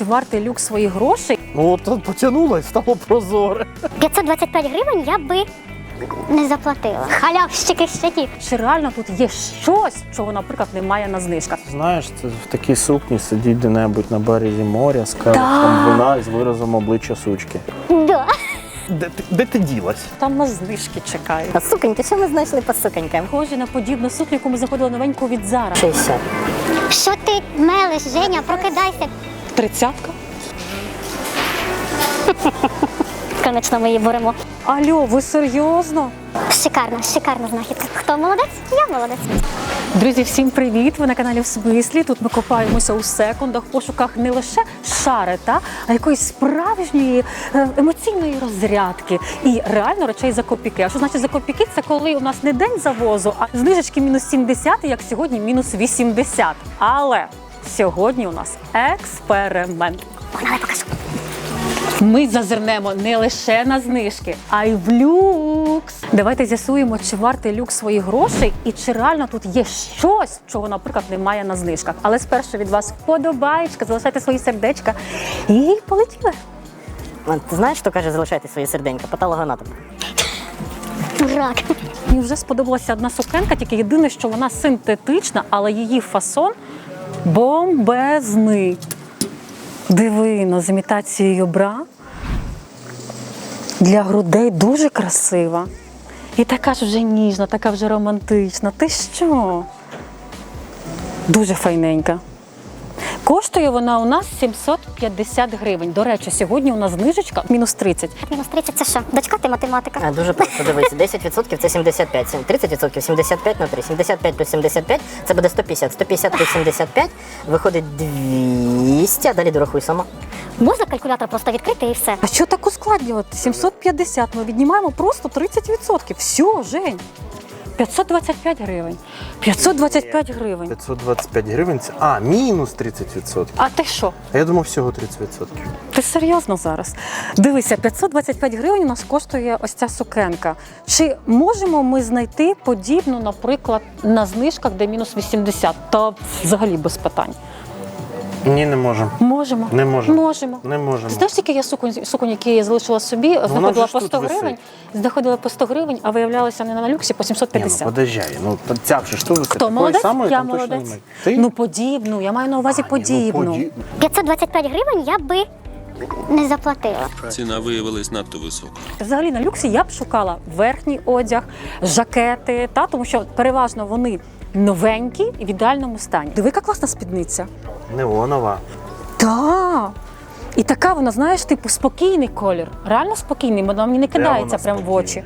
чи вартий люк своїх грошей. Ну от от потягнуло і стало прозоре. 525 гривень я би не заплатила. Халявщики ще ті. Чи реально тут є щось, чого, наприклад, немає на знижках? Знаєш, це в такій сукні сидіть де-небудь на березі моря з келихом вина і з виразом обличчя сучки. Да. Де ти, де ти ділась? Там на знижки чекають. А суконьки, що ми знайшли по суконькам? Схожі на подібну сукню, яку ми заходили новеньку від Зара. 60. Що ти мелиш, Женя, прокидайся. Тридцятка. Конечно, ми її беремо. Алло, ви серйозно? Шикарна, шикарна знахідка. Хто молодець? Я молодець. Друзі, всім привіт! Ви на каналі в смислі. Тут ми копаємося у секундах в пошуках не лише шари, та, а якоїсь справжньої е, емоційної розрядки і реально речей за копійки. А що значить за копійки? Це коли у нас не день завозу, а знижечки мінус 70, як сьогодні мінус 80. Але сьогодні у нас експеримент. Погнали, покажу. Ми зазирнемо не лише на знижки, а й в люкс. Давайте з'ясуємо, чи вартий люкс своїх грошей і чи реально тут є щось, чого, наприклад, немає на знижках. Але спершу від вас вподобаєчка, залишайте свої сердечка і полетіли. Ти знаєш, що каже залишайте своє серденько? Патологоанатом. Дурак. Мені вже сподобалася одна сукенка, тільки єдине, що вона синтетична, але її фасон бомбезний. Дивино, з імітацією бра. Для грудей дуже красива. І така ж вже ніжна, така вже романтична. Ти що? Дуже файненька. Коштує вона у нас 750 гривень. До речі, сьогодні у нас знижечка мінус 30. Мінус 30 це що? Дочка ти математика. А, дуже просто дивись. 10% це 75. 30% 75 на 3. 75 плюс 75 це буде 150. 150 плюс 75 виходить 200, а далі дорахуй сама. Можна калькулятор просто відкрити і все. А що так ускладнювати? 750 ми віднімаємо просто 30%. Все, Жень. 525 гривень. 525 гривень. 525 гривень це. А, мінус 30%. А ти що? А я думав, всього 30%. Ти серйозно зараз? Дивися, 525 гривень у нас коштує ось ця сукенка. Чи можемо ми знайти подібну, наприклад, на знижках, де мінус 80? Та взагалі без питань. Ні, не можемо. Можемо. Не можемо. Можемо. Не можемо. Знаєш, скільки я суконь, суконь, які я залишила собі, знаходила ж по тут 100 висить. гривень, знаходила по 100 гривень, а виявлялося не на люксі по Ні, ну 750. подожай, ну ця вже що ви Хто молодець? самої я там точно молодець. немає. Ти? Ну подібну, я маю на увазі А, ні, ну, подібну. поді- 525 гривень я би не заплатила. Ціна виявилась надто висока. Взагалі на люксі я б шукала верхній одяг, жакети, та тому що переважно вони новенькі і в ідеальному стані. Диви, яка класна спідниця. Неонова. Так. І така вона, знаєш, типу спокійний колір. Реально спокійний, вона мені не кидається прямо в очі.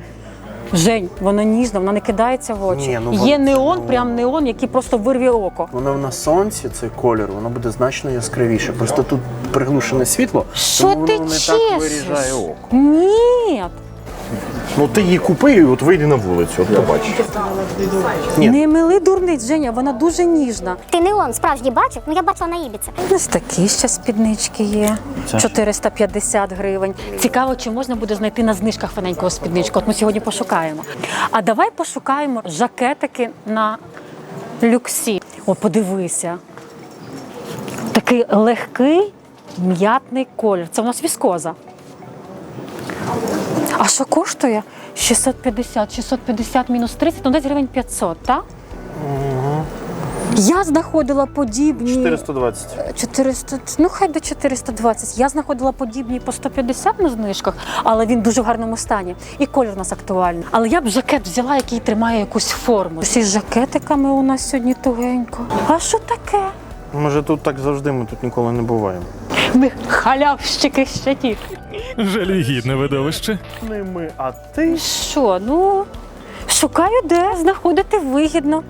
Жень, вона ніжна, вона не кидається в очі. Ні, ну, Є вона- неон, ну. прям неон, який просто вирве око. Воно на сонці, цей колір, воно буде значно яскравіше. Просто тут приглушене світло, Що тому ти воно не чешеш? так виріжає око. Ні, Ну ти її купи і от вийди на вулицю, от побачиш. Ні. не мили дурниць, Женя, вона дуже ніжна. Ти не он справжній бачив? Ну я бачила на Ібіці. Ось такі ще спіднички є. 450 гривень. Цікаво, чи можна буде знайти на знижках фаненького спідничку. От ми сьогодні пошукаємо. А давай пошукаємо жакетики на люксі. О, подивися. Такий легкий м'ятний колір. Це у нас віскоза. А що коштує? 650, 650 мінус 30, ну десь гривень 500, так? Я знаходила подібні. 420. 400, ну хай до 420. Я знаходила подібні по 150 на знижках, але він дуже в гарному стані. І колір у нас актуальний. Але я б жакет взяла, який тримає якусь форму. Всі з жакетиками у нас сьогодні тугенько. А що таке? Може тут так завжди, ми тут ніколи не буваємо. Ми халявщики ще ті. Жалюгідне видовище. Не ми, а ти. Що, ну шукаю, де знаходити вигідно.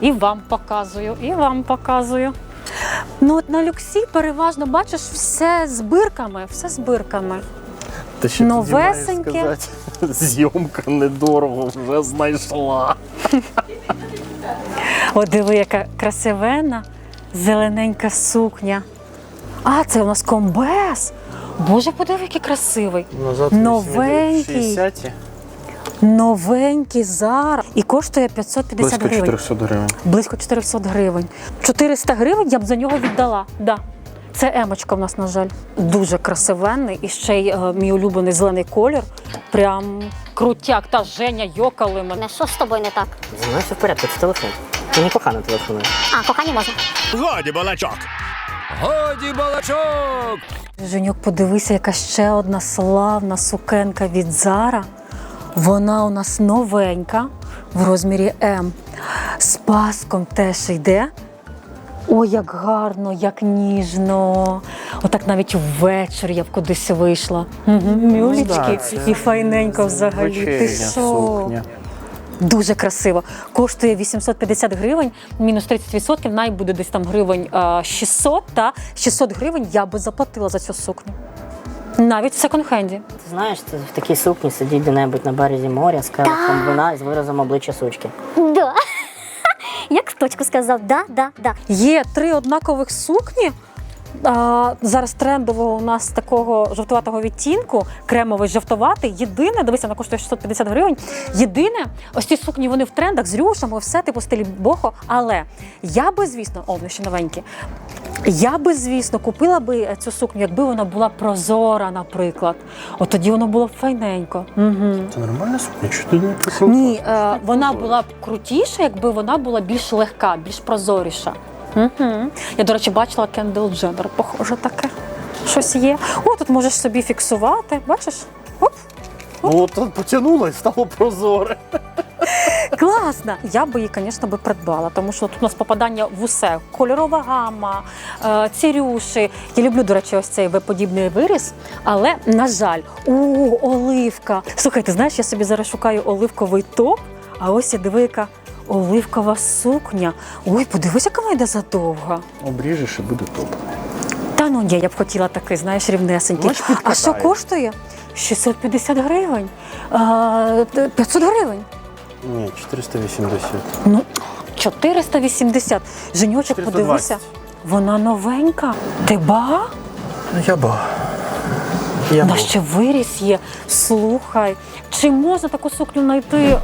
І вам показую, і вам показую. Ну от на люксі переважно бачиш все з бирками, все з бирками. Та ще тоді маєш Новесеньке. сказати, Зйомка недорого вже знайшла. О, диви, яка красивенна, зелененька сукня. А, це у нас комбез. Боже, подиви, який красивий. Назад Новенький. 60 Новенький зараз. І коштує 550 близько гривень. 400 гривень. Близько 400 гривень. 400 гривень я б за нього віддала. Да. Це емочка в нас, на жаль, дуже красивенний. І ще й е, мій улюблений зелений колір. Прям крутяк. Та Женя йокали мене. Не, що з тобою не так? Зі мною все в порядку, це телефон. Мені кохана телефонує. А, кохання можна. Годі балачок. Годі балачок! Женьок, подивися, яка ще одна славна сукенка від Зара. Вона у нас новенька в розмірі М. З паском теж йде. Ой, як гарно, як ніжно. Отак навіть ввечері я б кудись вийшла. Угу, мюлечки і файненько взагалі. Ти що? Дуже красиво. Коштує 850 гривень, мінус 30%, най буде десь там гривень е, 600, та 600 гривень я би заплатила за цю сукню. Навіть в секонд-хенді. Ти знаєш, це в такій сукні сидіть де-небудь на березі моря з келихом вина і з виразом обличчя сучки. Да. Як в точку сказав, да, да, да. Є три однакових сукні. А, зараз трендового у нас такого жовтуватого відтінку, кремовий жовтуватий. Єдине, дивися, вона коштує 650 гривень. Єдине, ось ці сукні вони в трендах з рюшами, все типу стилі бохо. Але я би, звісно, о, вони ще новенькі. Я би, звісно, купила би цю сукню, якби вона була прозора, наприклад. От тоді воно було б файненько. Угу. Це нормальна сукня? Чи ти не? Ні, е, вона була б крутіша, якби вона була більш легка, більш прозоріша. Угу. Я, до речі, бачила Кендел Дженнер, похоже таке. Щось є. О, тут можеш собі фіксувати. Бачиш? Оп, Ну, от от потягнула і стало прозоре. класно. Я би її, звісно, би придбала, тому що тут у нас попадання в усе. Кольорова гама, е, ці рюші. Я люблю, до речі, ось цей В-подібний виріс, але, на жаль, о, оливка. Слухай, ти знаєш, я собі зараз шукаю оливковий топ, а ось я диви, яка оливкова сукня. Ой, подивись, яка вона йде задовга. Обріжеш і буде топ. Та ну ні, я б хотіла такий, знаєш, рівнесенький. А що коштує? 650 гривень. А, 500 гривень. Ні, 480. Ну, 480. Женючок, 420. подивися. Вона новенька. Ти ба? Ну, я ба. Я Вона ба. ще виріс є. Слухай, чи можна таку сукню знайти е,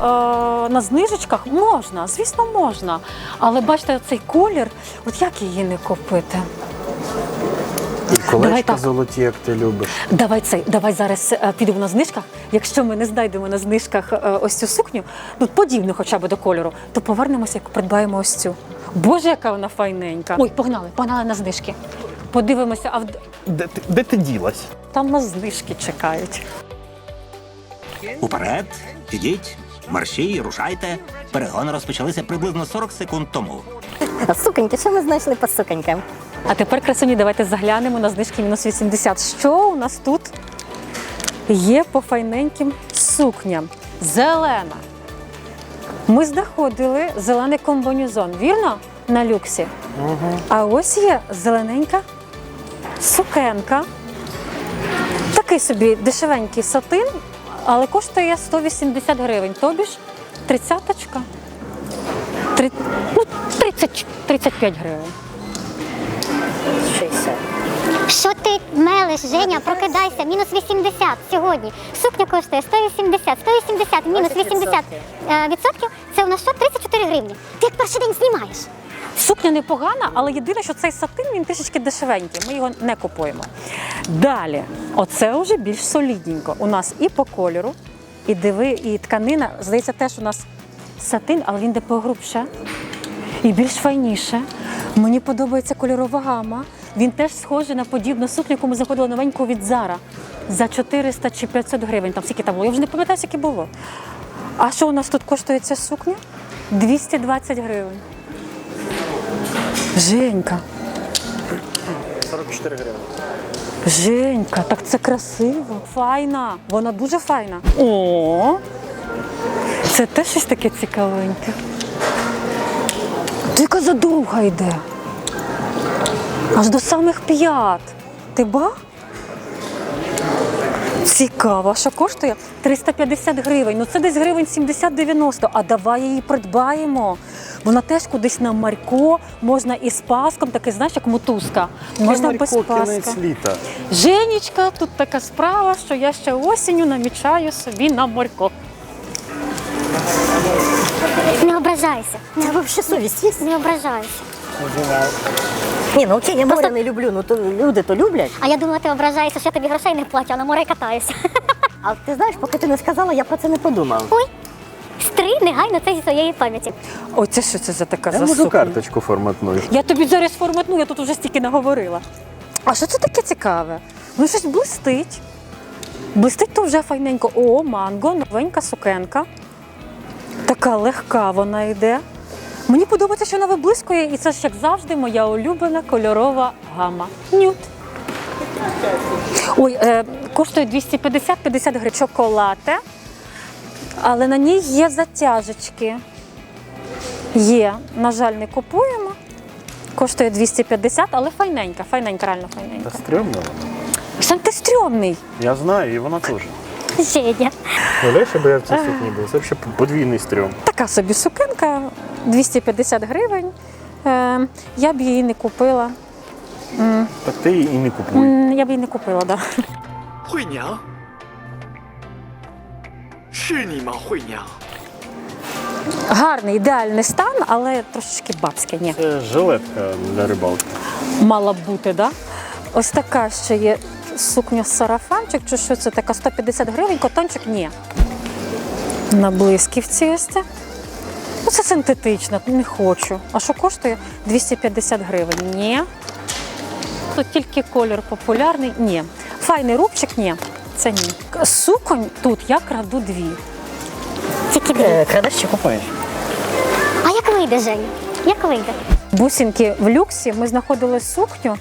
на знижечках? Можна, звісно, можна. Але бачите, цей колір, от як її не купити? І колечка так. золоті, як ти любиш. Давай цей, давай зараз е, підемо на знижках. Якщо ми не знайдемо на знижках е, ось цю сукню, ну подібну хоча б до кольору, то повернемося, як придбаємо ось цю. Боже, яка вона файненька. Ой, погнали, погнали на знижки. Подивимося, а в... Де ти, де ти ділась? там на знижки чекають. Уперед, ідіть, марші, рушайте. Перегони розпочалися приблизно 40 секунд тому. А суконьки, що ми знайшли по суконькам? А тепер, красуні, давайте заглянемо на знижки мінус 80. Що у нас тут є по файненьким сукням? Зелена. Ми знаходили зелений комбінезон, вірно? На люксі. А ось є зелененька сукенка. Такий собі дешевенький сатин, але коштує 180 гривень. Тобі ж тридцяточка. Три... Ну, 30, 35 гривень. 60. Що ти мелиш, Женя, прокидайся, мінус 80 сьогодні. Сукня коштує 180, 180, мінус 80 е, відсотків. Це у нас що? 34 гривні. Ти як перший день знімаєш. Сукня непогана, але єдине, що цей сатин він трішечки дешевенький. Ми його не купуємо. Далі, оце вже більш солідненько. У нас і по кольору, і диви, і тканина. Здається, теж у нас сатин, але він де погрубше і більш файніше. Мені подобається кольорова гама. Він теж схожий на подібну сукню, яку ми заходили новеньку від Зара за 400 чи 500 гривень. Там скільки там було. Я вже не пам'ятаю, скільки було. А що у нас тут коштує ця сукня? 220 гривень. Женька, 44 гривні. Женька, так це красиво. Файна. Вона дуже файна. О, це теж щось таке цікавеньке. Яка задовга йде. Аж до самих п'ят. Ти ба? Цікаво, що коштує 350 гривень. Ну це десь гривень 70-90. А давай її придбаємо. Вона теж кудись на марько, можна і з паском, такий, знаєш, як мотузка. Можна без паска. кінець літа. Женечка, тут така справа, що я ще осінню намічаю собі на морько. Не ображайся. Це взагалі совість є? Не ображайся. Ні, ну окей, я моря не люблю, ну то люди то люблять. А я думала, ти ображаєшся, що я тобі грошей не плачу, а на море катаюся. А ти знаєш, поки ти не сказала, я про це не подумав. Ой, стри негайно це зі своєї пам'яті. Ой, це що це за така Я можу карточку форматнути. Я тобі зараз форматну, я тут вже стільки наговорила. А що це таке цікаве? Ну щось блистить. Блистить то вже файненько. О, манго, новенька сукенка. Така легка вона йде. Мені подобається, що вона виблискує, і це ж як завжди моя улюблена кольорова гама. Нюд. Ой, е, коштує 250-50 гривень чоколате, але на ній є затяжечки. Є, на жаль, не купуємо. Коштує 250, але файненька, файненька, реально Та файненька. стрьомно. Сам ти стрьомний. Я знаю, і вона теж. Женя. Уявляєш, якби я в цій сукні був. Це взагалі подвійний стрьом. Така собі сукенка, 250 гривень. Е, я б її не купила. Так ти її і не купуй. М, Я б її не купила, так. Да. 惠娘，是你吗，惠娘？ Гарний, ідеальний стан, але трошечки бабське. Ні. Це жилетка для рибалки. Мала б бути, да? Ось така ще є сукня сарафанчик, чи що це така 150 гривень, котончик ні. На блисківці ось це. Ну, це синтетично, не хочу. А що коштує? 250 гривень. Ні. Тут тільки колір популярний. Ні. Файний рубчик, ні. Це ні. Суконь тут я краду дві. Тільки дві. Е, Крадеш чи купуєш? А як вийде, Женя? Як вийде? Бусинки в люксі ми знаходили сукню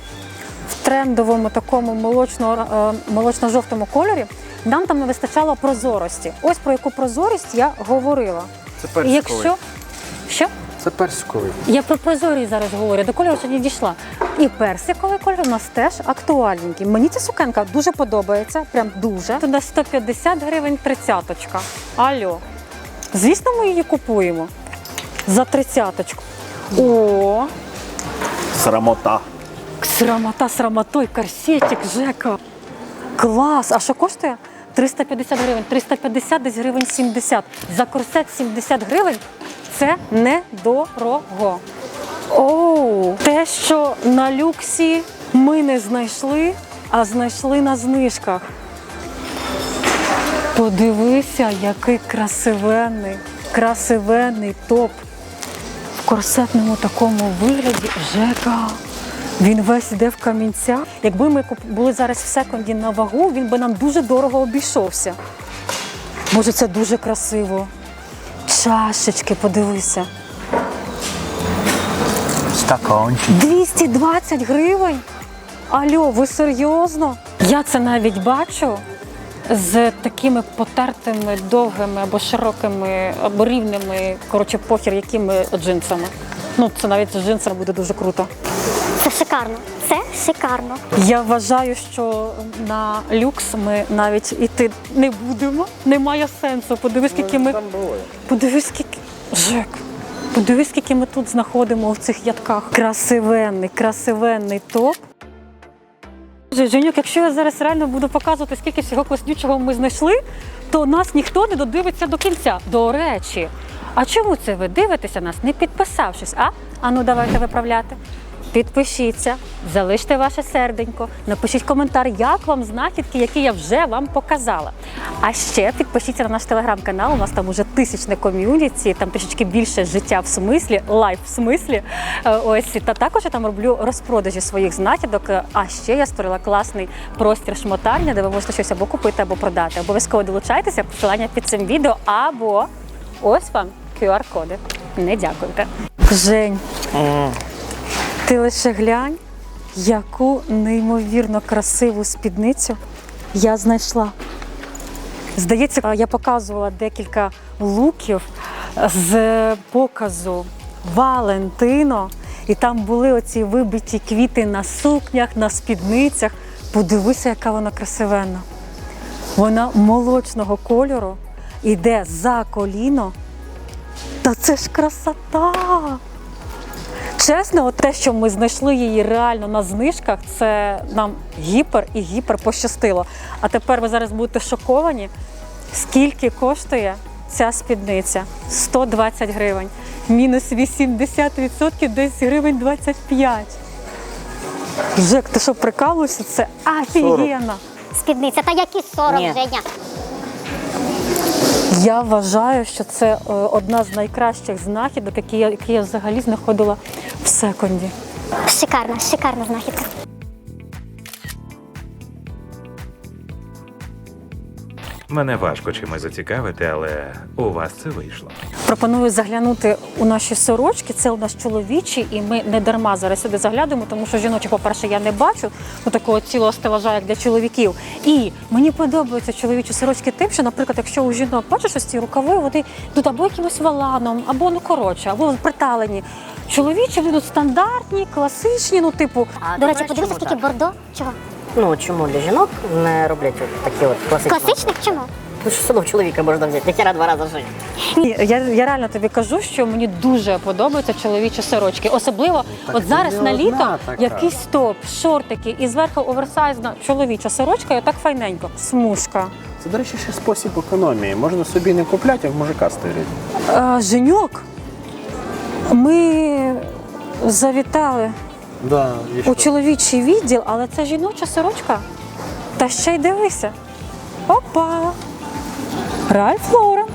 трендовому такому е, молочно-жовтому кольорі. Нам там не вистачало прозорості. Ось про яку прозорість я говорила. Це І якщо що? Це персиковий. Я про прозорість зараз говорю, до кольору ще не дійшла. І персиковий кольор у нас теж актуальненький. Мені ця сукенка дуже подобається, прям дуже. Туди 150 гривень тридцяточка. Алло. Звісно, ми її купуємо за тридцяточку. О, Срамота. Срамота, срамотой, корсетик, Жека. Клас! А що коштує? 350 гривень. 350 десь гривень 70. За корсет 70 гривень це недорого. Оу, те, що на люксі ми не знайшли, а знайшли на знижках. Подивися, який красивенний, красивенний топ в корсетному такому вигляді. Жека. Він весь йде в камінцях. Якби ми були зараз в секонді на вагу, він би нам дуже дорого обійшовся. Може, це дуже красиво. Чашечки, подивися. Стаканчик. 220 гривень. Альо, ви серйозно? Я це навіть бачу з такими потертими, довгими або широкими, або рівними, коротше, похір, якими джинсами. Ну, це навіть з джинсами буде дуже круто. Це шикарно. Це шикарно. Я вважаю, що на люкс ми навіть іти не будемо. Немає сенсу. Подивись, скільки ми. Подивись, скільки. Жек. Подивись, скільки ми тут знаходимо в цих ядках. Красивенний, красивенний топ. Женюк, якщо я зараз реально буду показувати, скільки всього класнючого ми знайшли, то нас ніхто не додивиться до кінця. До речі, а чому це ви дивитеся нас, не підписавшись? А? А ну давайте виправляти. Підпишіться, залиште ваше серденько, напишіть коментар, як вам знахідки, які я вже вам показала. А ще підпишіться на наш телеграм-канал. У нас там уже тисячне ком'юніті, там трішечки більше життя в смислі, лайф в смислі. Е, Ось та також я там роблю розпродажі своїх знахідок. А ще я створила класний простір шмотарня, де ви можете щось або купити, або продати. Обов'язково долучайтеся, посилання під цим відео, або ось вам QR-коди. Не дякуйте. Жень. Ти лише глянь, яку неймовірно красиву спідницю я знайшла. Здається, я показувала декілька луків з показу Валентино, і там були оці вибиті квіти на сукнях, на спідницях. Подивися, яка вона красивенна. Вона молочного кольору, іде за коліно. Та це ж красота! Чесно, от те, що ми знайшли її реально на знижках, це нам гіпер і гіпер пощастило. А тепер ви зараз будете шоковані, скільки коштує ця спідниця? 120 гривень. Мінус 80%, десь гривень 25. Жек, ти що прикалуєшся? Це офігенно. Спідниця. Та які 40, Ні. Женя? Я вважаю, що це е, одна з найкращих знахідок, які я, які я взагалі знаходила в секунді. Шикарна, шикарна знахідка. Мене важко чимось зацікавити, але у вас це вийшло. Пропоную заглянути у наші сорочки. Це у нас чоловічі, і ми не дарма зараз сюди заглядемо, тому що жіночі, по-перше, я не бачу ну, такого цілого стелажа, як для чоловіків. І мені подобаються чоловічі сорочки тим, що, наприклад, якщо у жінок бачиш ось ці рукави, вони тут або якимось валаном, або ну коротше, або приталені. Чоловічі вони ну, стандартні, класичні, ну типу. А До речі, подивися, скільки бордо. Чого? Ну чому для жінок не роблять от такі от класичні? Класичних чому? Ну що садок чоловіка можна взяти, ніхера два рази жити. Ні, я, я реально тобі кажу, що мені дуже подобаються чоловічі сорочки. Особливо от це зараз не на одна літо така. якийсь топ, шортики і зверху оверсайзна чоловіча сорочка, і отак файненько. Смужка. Це, до речі, ще спосіб економії. Можна собі не купляти, а в мужика стирити. Е, Женьок, ми завітали Да, і у чоловічий відділ, але це жіноча сорочка. Та ще й дивися. Опа! Ральф Лорен.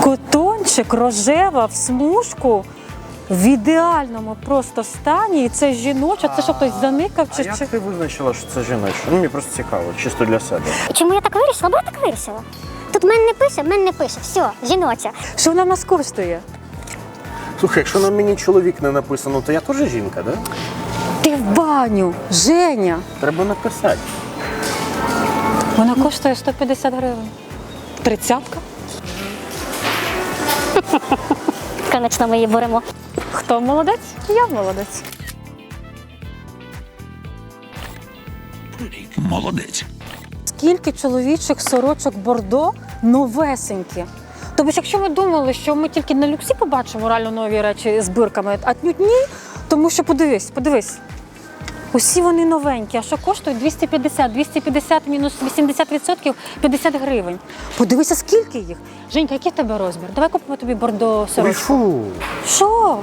Котончик рожева в смужку в ідеальному просто стані. І це жіноча, це що хтось заникав А чи, як чи... ти визначила, що це жіноче? Ну, мені просто цікаво, чисто для себе. Чому я так вирішила? Бо я так вирішила. Тут мен не пише, мен не пише. Все, жіноча. Що вона в нас коштує? Слухай, якщо на мені чоловік не написано, то я теж жінка, да? Ти в баню, Женя. Треба написати. Вона коштує 150 гривень. Тридцятка? Конечно, ми її беремо. Хто молодець? Я молодець. Молодець. Скільки чоловічих сорочок бордо новесенькі. Тобто, ж, якщо ми думали, що ми тільки на люксі побачимо реально нові речі з бирками, а тут ні, тому що подивись, подивись. Усі вони новенькі, а що коштують 250, 250 мінус 80% 50 гривень. Подивися, скільки їх. Женька, який в тебе розмір? Давай купимо тобі бордо Ой, сорочку. фу, Що?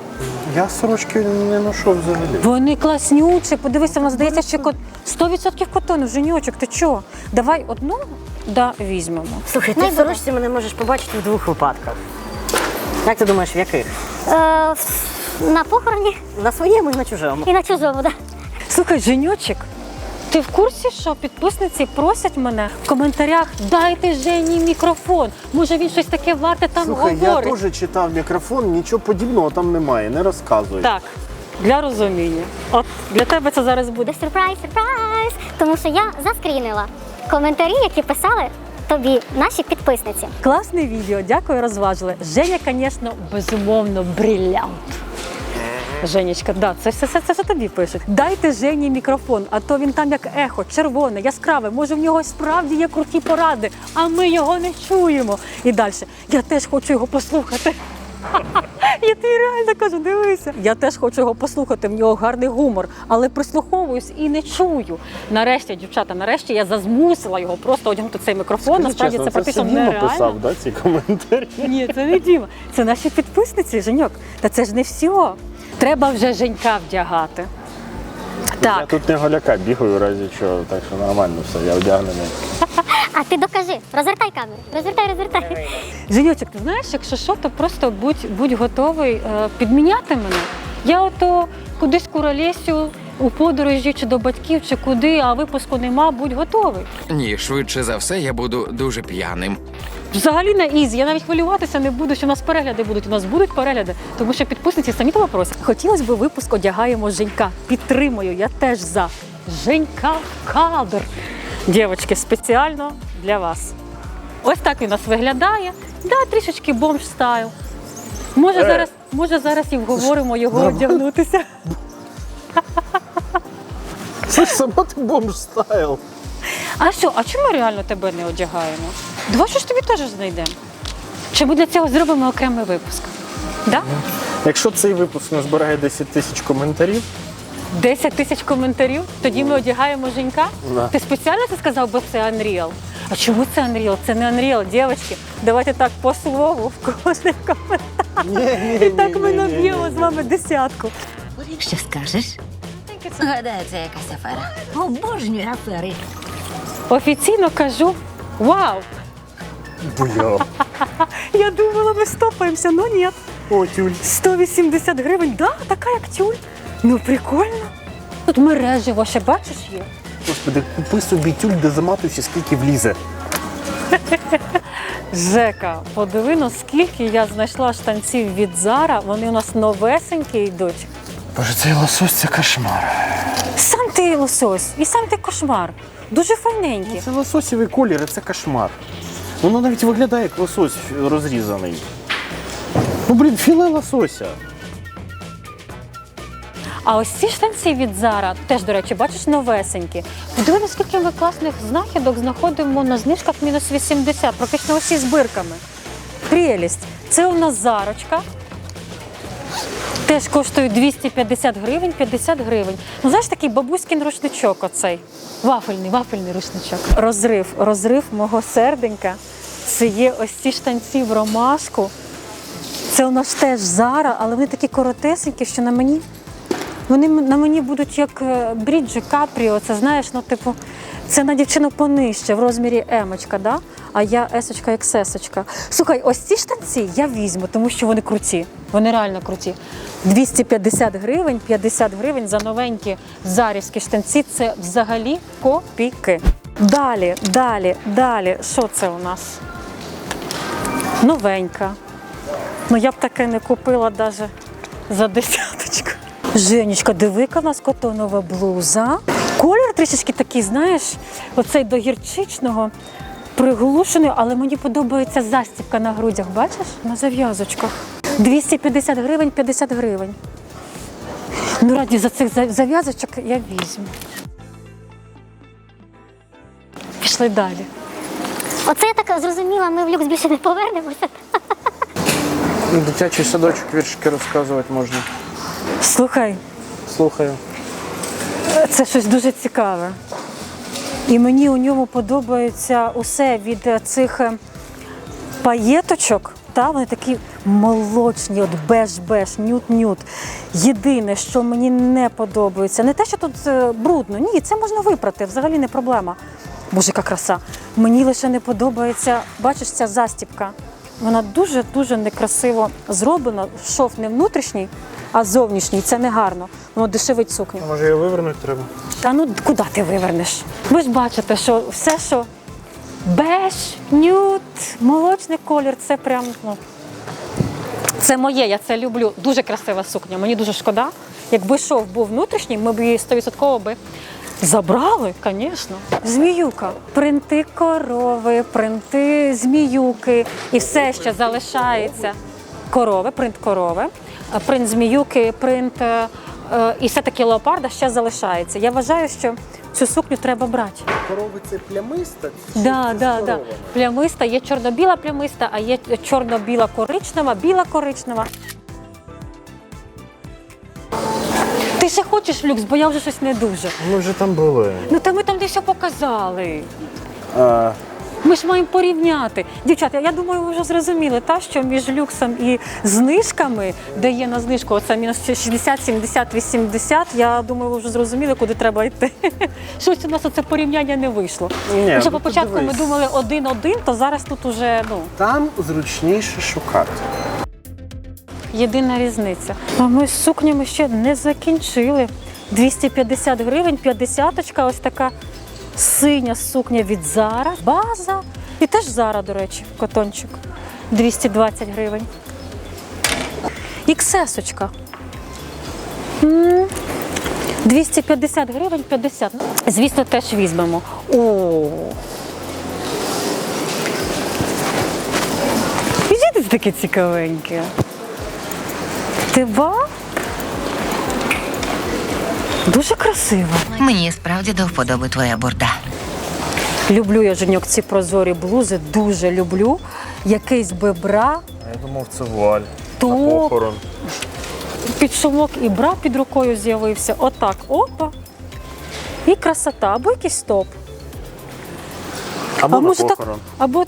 я сорочки не ношу взагалі. Вони класнючі. Подивися, в нас здається, що 100% котону, Женьочок, ти чого? Давай одну да, візьмемо. Слухай, ти в сорочці мене можеш побачити в двох випадках. Як ти думаєш, в яких? Е, на похороні На своєму і на чужому. і на чужому, да. Слухай, Женючик, ти в курсі, що підписниці просять мене в коментарях дайте Жені мікрофон. Може він щось таке варте там Слухай, я говорить. теж читав мікрофон, нічого подібного там немає, не розказуй. Так, для розуміння. От для тебе це зараз буде. Буде сюрприз, сюрприз. Тому що я заскрінила коментарі, які писали тобі наші підписниці. Класне відео, дякую, розважили. Женя, звісно, безумовно, брилянт. Женечка, да, це все, це, це, все тобі пишуть. Дайте Жені мікрофон, а то він там як ехо, червоне, яскраве. Може, в нього справді є круті поради, а ми його не чуємо. І далі. Я теж хочу його послухати. Я тобі реально кажу, дивися. Я теж хочу його послухати, в нього гарний гумор, але прислуховуюсь і не чую. Нарешті, дівчата, нарешті я зазмусила його просто одягнути цей мікрофон. Скажи Насправді чесно, це практично все Діма нереально. писав, да, ці коментарі? Ні, це не Діма. Це наші підписниці, Женьок. Та це ж не все. Треба вже Женька вдягати. Я тут не голяка бігаю, в разі чого, так що нормально все, я вдягнений. А ти докажи, розвертай камеру. Розвертай, розвертай. Женючок, ти знаєш, якщо що, то просто будь, будь готовий е, підміняти мене. Я ото кудись куролесю у подорожі чи до батьків, чи куди, а випуску нема, будь готовий. Ні, швидше за все, я буду дуже п'яним. Взагалі на ізі. Я навіть хвилюватися не буду, що у нас перегляди будуть. У нас будуть перегляди, тому що підписниці самі того просять. Хотілося б випуск одягаємо Женька. Підтримую, я теж за. Женька в кадр. Дівчатки, спеціально для вас. Ось так він у нас виглядає. Да, трішечки бомж стайл. Може, Е. зараз, може, зараз і вговоримо його одягнутися. Це ж сама ти бомж стайл. А що, а чому реально тебе не одягаємо? Давай що ж тобі теж знайдемо. Чи ми для цього зробимо окремий випуск? Да? Якщо цей випуск не збирає 10 тисяч коментарів, 10 тисяч коментарів, тоді ми одягаємо Женька. Да. Ти спеціально це сказав, бо це Unreal. А чому це Unreal? Це не Unreal, дівчатки. Давайте так по слову в кожний коментар. ні, ні, І так ми наб'ємо з вами десятку. Що скажеш? Гадаю, це якась афера. Обожнюю афери. Офіційно кажу вау! Бля. Я думала, ми стопаємося, ну ні. О, тюль. 180 гривень, да, така як тюль. Ну прикольно. Тут мережево ще бачиш є. Господи, купи собі тюль, де заматуйся, скільки влізе. Жека, подиви, ну скільки я знайшла штанців від Зара, вони у нас новесенькі йдуть. Боже, цей лосось це кошмар. Сам ти лосось і сам ти кошмар. Дуже файненькі. Це лососєвий колір, і це кошмар. Воно навіть виглядає як лосось розрізаний. Ну, блін, філе лосося. А ось ці штанці від Зара, теж, до речі, бачиш, новесенькі. Подиви, наскільки ми класних знахідок знаходимо на знижках мінус 80, практично усі з бирками. Прелість. Це у нас зарочка. Теж коштує 250 гривень, 50 гривень. Ну, знаєш, такий бабуськін рушничок оцей. Вафельний, вафельний рушничок. Розрив, розрив мого серденька. Це є ось ці штанці в ромашку. Це у нас теж Зара, але вони такі коротесенькі, що на мені вони на мені будуть як е, бріджі капріо. Це знаєш, ну типу, це на дівчину понижче в розмірі емочка, да? а я есочка як сесочка. Слухай, ось ці штанці я візьму, тому що вони круті. Вони реально круті. 250 гривень, 50 гривень за новенькі зарівські штанці це взагалі копійки. Далі, далі, далі. Що це у нас? Новенька. Ну я б таке не купила навіть за десяточку. Женечка, диви-ка в нас котонова блуза. Колір трішечки такий, знаєш, оцей до гірчичного, приглушений, але мені подобається застібка на грудях, бачиш? На зав'язочках. 250 гривень, 50 гривень. Ну, раді за цих зав'язочок я візьму. Пішли далі. Оце я так зрозуміла, ми в люкс більше не повернемося. Дитячий садочок віршики розказувати можна. Слухай, Слухаю. Це щось дуже цікаве. І мені у ньому подобається усе від цих е, паєточок. Та, вони такі молочні, от беж-беж, нют-нют. Єдине, що мені не подобається, не те, що тут е, брудно, ні, це можна випрати, взагалі не проблема. Боже, яка краса. Мені лише не подобається, бачиш, ця застіпка. Вона дуже-дуже некрасиво зроблена. Шов не внутрішній, а зовнішній. Це не гарно. Воно дешевить сукню. Може його вивернути треба? Та ну куди ти вивернеш? Ви ж бачите, що все, що беж, нюд, молочний колір, це прям ну. Це моє, я це люблю. Дуже красива сукня. Мені дуже шкода. Якби шов був внутрішній, ми б її 100% би забрали, звісно. Зміюка. Принти корови, принти зміюки і все ще залишається. Корови, принт корови, принт зміюки, принт е, е, і все-таки леопарда ще залишається. Я вважаю, що цю сукню треба брати. Корови це плямиста? Да, да, да. Плямиста, є чорно-біла плямиста, а є чорно-біла коричнева, біла коричнева. Ти ще хочеш люкс, бо я вже щось не дуже. Ми вже там були. Ну та ми там дещо показали. А, Ми ж маємо порівняти. Дівчата, я думаю, ви вже зрозуміли, та, що між люксом і знижками, де є на знижку оце мінус 60, 70, 80, я думаю, ви вже зрозуміли, куди треба йти. Щось у нас оце порівняння не вийшло. Ні, Якщо ну, по початку ми думали один-один, то зараз тут уже ну, там зручніше шукати. єдина різниця. А ми з сукнями ще не закінчили. 250 гривень, 50 ось така синя сукня від Зара, база. І теж Зара, до речі, котончик. 220 гривень. Іксесочка. М, 250 гривень 50. Ну, Звісно, теж візьмемо. О. Бачите, це таке цікавеньке. Ти ба? Дуже красиво. Мені справді до вподоби твоя бурда. Люблю я Женьок ці прозорі блузи, дуже люблю. Якийсь би бра, Я думав, це вуаль. Топ. На похорон. під шумок і бра під рукою з'явився. Отак, опа. І красота, або якийсь топ. Або на може так, похорон. або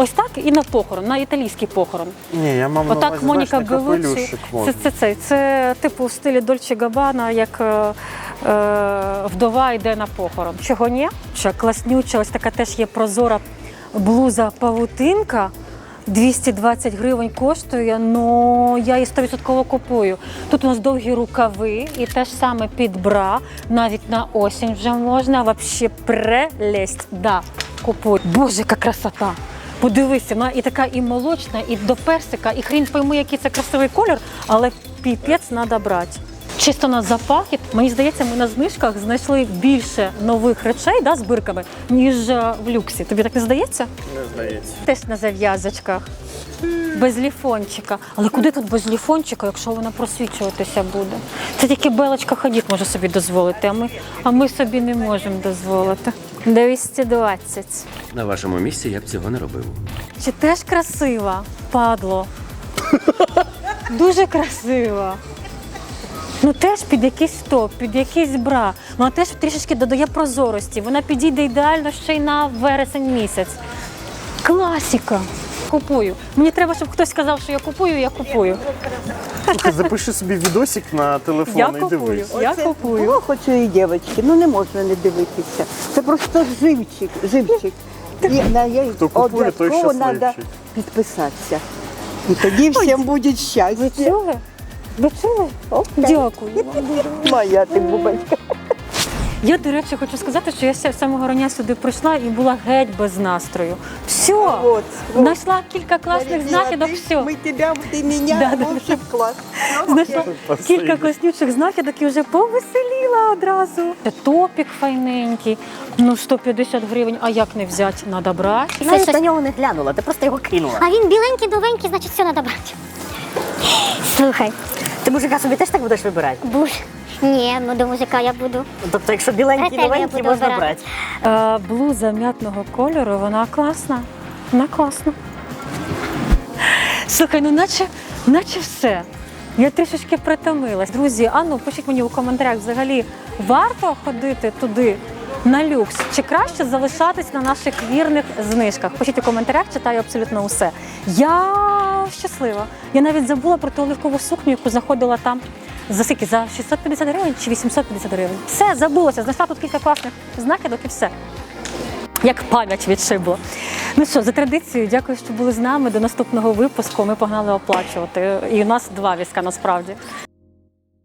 ось так і на похорон, на італійський похорон. Ні, я мав на увазі, Моніка знаєш, на капелюшик Це, це, це, це типу в стилі Дольче Габана, як е, е, вдова йде на похорон. Чого ні? Що класнюча, ось така теж є прозора блуза павутинка. 220 гривень коштує, але я її 100% купую. Тут у нас довгі рукави і те ж саме під бра, навіть на осінь вже можна. Вообще прелесть. Да, купуй. Боже, яка красота! Подивися, вона і така і молочна, і до персика, і хрін пойми, який це красивий колір, але піпець треба брати. Чисто на запахи, мені здається, ми на знижках знайшли більше нових речей да, з бирками, ніж е, в люксі. Тобі так не здається? Не здається. Теж на зав'язочках. Без ліфончика. Але куди тут без ліфончика, якщо вона просвічуватися буде? Це тільки Белочка Хадід може собі дозволити, а ми, а ми собі не можемо дозволити. 220. На вашому місці я б цього не робив. Чи теж красива, падло? Дуже красива. Ну теж під якийсь топ, під якийсь бра. Вона теж трішечки додає прозорості. Вона підійде ідеально ще й на вересень місяць. Класіка. Купую. Мені треба, щоб хтось сказав, що я купую, я купую. Слухай, запиши собі відосик на телефон Я і купую. дивись. Я купую. Плохо цієї дівчинки, ну не можна не дивитися. Це просто живчик, живчик. І на їй Хто купує, той обов'язково треба щасливчик. підписатися. І тоді всім буде Ви щастя. чули? Ви чули? Дякую. Моя ти бубочка. Я, до речі, хочу сказати, що я з самого рання сюди прийшла і була геть без настрою. Все, Вот, вот. знайшла кілька класних знахідок, все. Ми тебе, ти мене, Да, да, клас. Знайшла кілька класнючих знахідок і вже повеселіла одразу. Топік файненький, ну 150 гривень, а як не взяти, треба брати. Ти навіть на нього не глянула, ти просто його кинула. А він біленький, новенький, значить все треба брати. Слухай, Ти мужика собі теж так будеш вибирати? буш. Ні, ну до мужика я буду. Тобто, якщо я новенький, буду можна обирати. брати. Е, блуза м'ятного кольору, вона класна. Вона класна. Слухай, ну наче, наче все. Я трішечки притомилась. Друзі, а ну пишіть мені у коментарях, взагалі варто ходити туди на люкс, чи краще залишатись на наших вірних знижках? Пишіть у коментарях, читаю абсолютно усе. Я щаслива. Я навіть забула про ту оливкову сукню, яку заходила там. За скільки? За 650 гривень чи 850 гривень. Все, забулося. Знайшла тут кілька класних знакидок і все. Як пам'ять відшибло. Ну що, за традицією, дякую, що були з нами. До наступного випуску. Ми погнали оплачувати. І у нас два візка насправді.